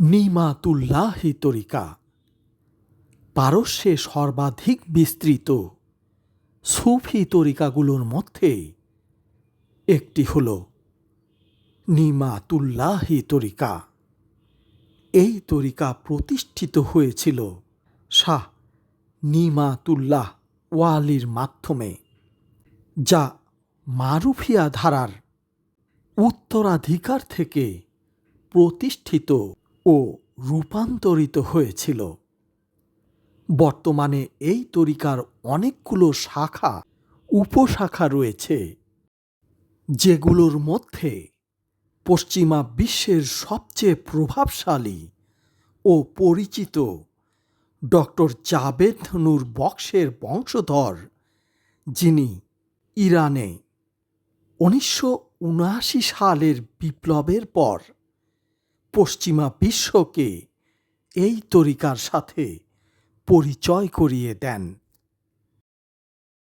নিমাতুল্লাহি তরিকা। পারস্যে সর্বাধিক বিস্তৃত সুফি তরিকাগুলোর মধ্যে একটি হল নিমাতুল্লাহি তরিকা। এই তরিকা প্রতিষ্ঠিত হয়েছিল শাহ নিমাতুল্লাহ ওয়ালির মাধ্যমে, যা মারুফিয়া ধারার উত্তরাধিকার থেকে প্রতিষ্ঠিত ও রূপান্তরিত হয়েছিল। বর্তমানে এই তরিকার অনেকগুলো শাখা, উপশাখা রয়েছে, যেগুলোর মধ্যে পশ্চিমা বিশ্বের সবচেয়ে প্রভাবশালী ও পরিচিত ডক্টর জাবেদ নূর বক্সের বংশধর, যিনি ইরানে উনিশশো উনআশি সালের বিপ্লবের পর পশ্চিমা বিশ্বকে এই তরিকার সাথে পরিচয় করিয়ে দেন।